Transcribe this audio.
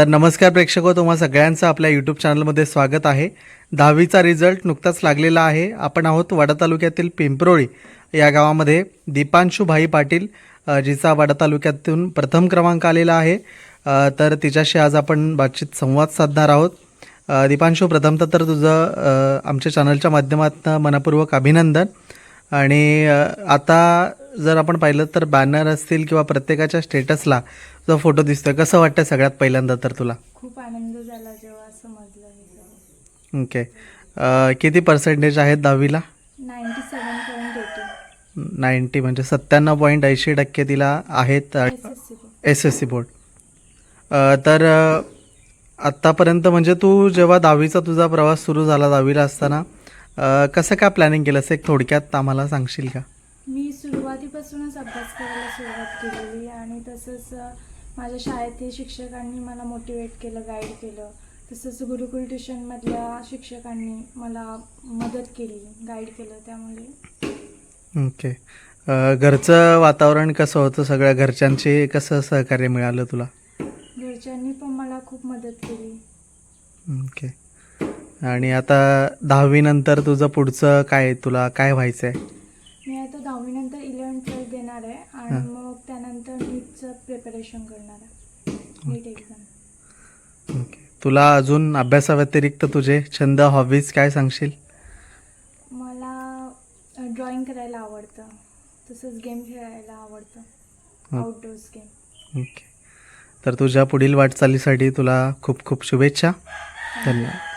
तर नमस्कार प्रेक्षक हो, तुम्हा सगळ्यांचं आपल्या यूट्यूब चॅनलमध्ये स्वागत आहे. दहावीचा रिझल्ट नुकताच लागलेला आहे. आपण आहोत वाडा तालुक्यातील पिंपरोळी या गावामध्ये. दीपांशुभाई पाटील जिचा वाडा तालुक्यातून प्रथम क्रमांक आलेला आहे. तर तिच्याशी आज आपण बातचीत संवाद साधणार आहोत. दीपांशू प्रथमतः तर तुझं आमच्या चॅनलच्या माध्यमातून मनपूर्वक अभिनंदन. आणि आता जर आपण पाहिलं तर बॅनर असतील किंवा प्रत्येकाच्या स्टेटसला जो फोटो दिसतोय कसं वाटतं सगळ्यात पहिल्यांदा तर तुला? खूप आनंद झाला जेव्हा समजलं हे सगळं. ओके अ, किती पर्सेंटेज आहेत दहावीला? Ninety seven point eighty ninety म्हणजे सत्त्याण्णव पॉईंट ऐंशी टक्के तिला आहेत. S S C S S C board अ, तर अ, आत्तापर्यंत म्हणजे तू जेव्हा दहावीचा तुझा प्रवास सुरू झाला दहावीला असताना अ, कसं काय प्लॅनिंग केलंस? एक थोडक्यात आम्हाला सांगशील का? सुरुवातीपासूनच अभ्यास करायला सुरुवात केलेली आणि तसंच माझ्या शाळेतील शिक्षकांनी मला मोटिवेट केलं गाईड केलं. तसंच गुरुकुल ट्युशनमधल्या शिक्षकांनी मला मदत केली गाईड केलं त्यामुळे. ओके. घरचं वातावरण कसं होतं सगळ्या घरच्यांचे कसं सहकार्य मिळालं तुला? घरच्यांनी पण मला खूप मदत केली. ओके. आणि आता दहावीनंतर तुझं पुढचं काय तुला काय व्हायचं आहे मी आता दहावीनंतर इलेवन ट्वेल्थ देणार आहे आणि. मग त्यानंतर नीटचं प्रिपरेशन करणार आहे. NEET exam okay. तुला अजून अभ्यासाव्यतिरिक्त तुझे छंद हॉबीज काय सांगशील? मला ड्रॉइंग करायला आवडतं. तसंच गेम खेळायला आवडतं. Outdoors game okay. तर तुझ्या पुढील वाटचालीसाठी तुला खूप खूप शुभेच्छा. धन्यवाद.